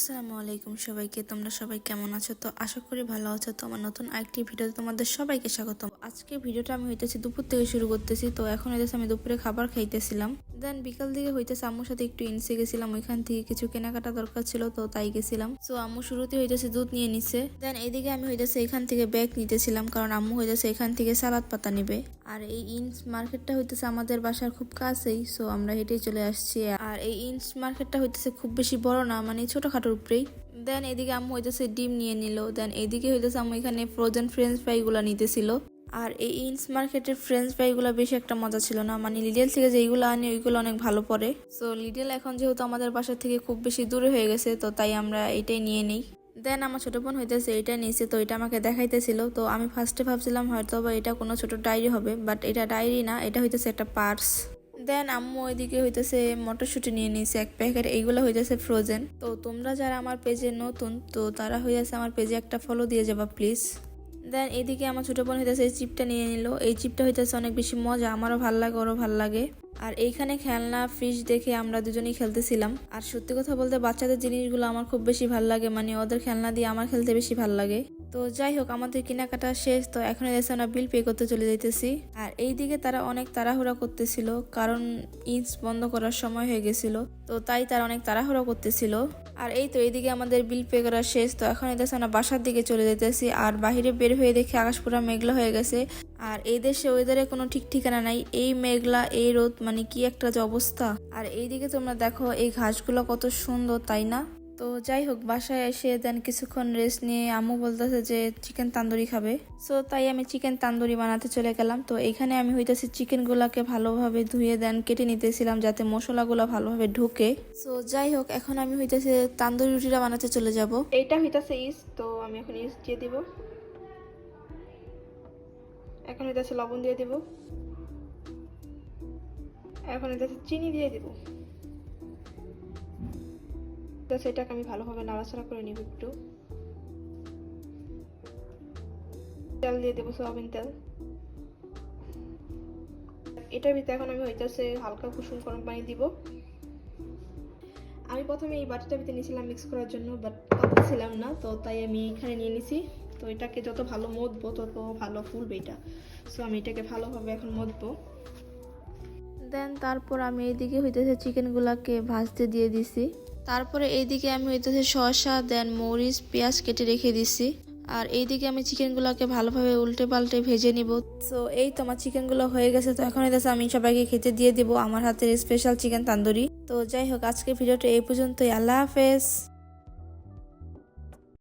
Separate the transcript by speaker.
Speaker 1: আসসালামু আলাইকুম সবাইকে, তোমরা সবাই কেমন আছো? তো আশা করি ভালো আছো। তোমার নতুন আরেকটি ভিডিওতে তোমাদের সবাইকে স্বাগতম। আজকে ভিডিওটা আমি হইতেছি দুপুর থেকে শুরু করতেছি, তো এখন হইতেছে আমি দুপুরে খাবার খাইতেছিলাম। দেন বিকাল দিকে হইতেছে আম্মুর সাথে একটু ইনসে গেছিলাম, ওইখান থেকে কিছু কেনাকাটা দরকার ছিল, তো তাই গেছিলাম। তো আম্মু শুরুতে হইতেছে দুধ নিয়ে নিছে। দেন এইদিকে আমি হইতেছে এখান থেকে ব্যাগ নিতেছিলাম, কারণ আম্মু হইতেছে এখান থেকে সালাদ পাতা নিবে। আর এই ইন্স মার্কেটটা হইতেছে আমাদের বাসার খুব কাছেই সো আমরা হেঁটেই চলে আসছি। আর এই ইন্স মার্কেটটা হইতেছে খুব বেশি বড় না মানে ছোটখাটোর উপরেই। দেন এদিকে আম্মু হইতেছে ডিম নিয়ে নিল দেন এদিকে হইতেছে আম্মু এখানে ফ্রোজেন ফ্রেঞ্চ ফ্রাই গুলা নিতেছিল। আর এই ইন্স মার্কেটের ফ্রেঞ্চ ফ্রাই গুলা বেশি একটা মজা ছিল না। মানে লিডেল থেকে যেইগুলো আনি, ওইগুলো অনেক ভালো পড়ে। সো লিডেল এখন যেহেতু আমাদের বাসা থেকে খুব বেশি দূরে হয়ে গেছে, তো তাই আমরা এটাই নিয়ে নিই। দেন আমার ছোট বোন হইতেছে, এটা নিয়েছে, তো এটা আমাকে দেখাইতেছিল। তো আমি ফার্স্টে ভাবছিলাম হয়তো বা এটা কোনো ছোট ডায়েরি হবে বাট এটা ডায়েরি না, এটা হইতেছে একটা পার্স দেন আম্মু ওইদিকে হইতেছে মটরশুঁটি নিয়ে নিয়েছে, এক প্যাকেট এইগুলো হইতেছে ফ্রোজেন তো তোমরা যারা আমার পেজে নতুন, তো তারা হইতেছে আমার পেজে একটা ফলো দিয়ে যাবা প্লিজ দেন এদিকে আমার ছোট বোন হইতেছে এই চিপটা নিয়ে নিল। এই চিপটা হইতেছে অনেক বেশি মজা, আমারও ভালো লাগে, ওরও ভালো লাগে। আর এইখানে খেলনা ফিশ দেখে আমরা দুজনেই খেলতেছিলাম। আর সত্যি কথা বলতে বাচ্চাদের জিনিসগুলো আমার খুব বেশি ভালো লাগে মানে ওদের খেলনা দিয়ে আমার খেলতে বেশি ভালো লাগে। তো যাই হোক, আমাদের কেনাকাটা শেষ, তো এখন এসে আমরা বিল পে করতে চলে যাইতেছি। আর এই দিকে তারা অনেক তাড়াহুড়া করতেছিল, কারণ ইঞ্চ বন্ধ করার সময় হয়ে গেছিল। তো তাই তারা অনেক তাড়াহুড়া করতেছিল। আর এই তো এইদিকে আমাদের বিল পে করা শেষ। তো এখন এদেশে আমরা বাসার দিকে চলে যেতেছি আর বাহিরে বের হয়ে দেখি আকাশ পুরা মেঘলা হয়ে গেছে। আর এই দেশে ওয়েদারে কোনো ঠিক ঠিকানা নাই। এই মেঘলা, এই রোদ মানে কি একটা যে অবস্থা। আর এইদিকে তোমরা দেখো, এই ঘাসগুলো কত সুন্দর, তাই না? তো যাই হোক, বাসায় এসে দেন কিছুক্ষণ রেস্ট নিয়ে আম্মু বলতেছে যে চিকেন তান্দুরি খাবে। সো তাই আমি চিকেন তান্দুরি বানাতে চলে গেলাম। তো এখানে আমি হইতেছি চিকেন গুলাকে ভালোভাবে ধুয়ে দেন, কেটে নিতেছিলাম যাতে মশলাগুলো ভালোভাবে ঢুকে। সো যাই হোক, এখন আমি হইতেছে তান্দুরি রুটিটা বানাতে চলে যাব। এইটা হইতেছে ইস তো আমি এখন ইস দিয়ে দিব। এখন হইতেছে লবণ দিয়ে দিব। এখন হইতেছে চিনি দিয়ে দিব। তো সেটাকে আমি ভালোভাবে নাড়াচাড়া করে নিব একটু। তেল দিয়ে দেবো সয়াবিন তেল। এটার ভিতরে এখন আমি হইতেছে হালকা কুসুম গরম পানি দিব। আমি প্রথমে এই বাটিটার ভিতরে নিয়েছিলাম মিক্স করার জন্য বাট ছিলাম না, তো তাই আমি এখানে নিয়ে নিছি। তো এটাকে যত ভালো মদবো, তত ভালো ফুলবে এটা। সো আমি এটাকে ভালোভাবে এখন মদবো। দেন, তারপর আমি এইদিকে হইতেছে চিকেনগুলাকে ভাজতে দিয়ে দিছি। তারপরে এইদিকে আমি হইতেছে শসা, দেন মরিচ, পেঁয়াজ কেটে রেখে দিছি। আর এইদিকে আমি চিকেনগুলোকে ভালোভাবে উল্টে পাল্টে ভেজে নিব। তো এই তো আমার চিকেনগুলো হয়ে গেছে। তো এখন হইতেছে আমি সবাইকে খেতে দিয়ে দিব আমার হাতের স্পেশাল চিকেন তান্দুরি। তো যাই হোক আজকে ভিডিওটা এই পর্যন্তই। আল্লাহ হাফেজ।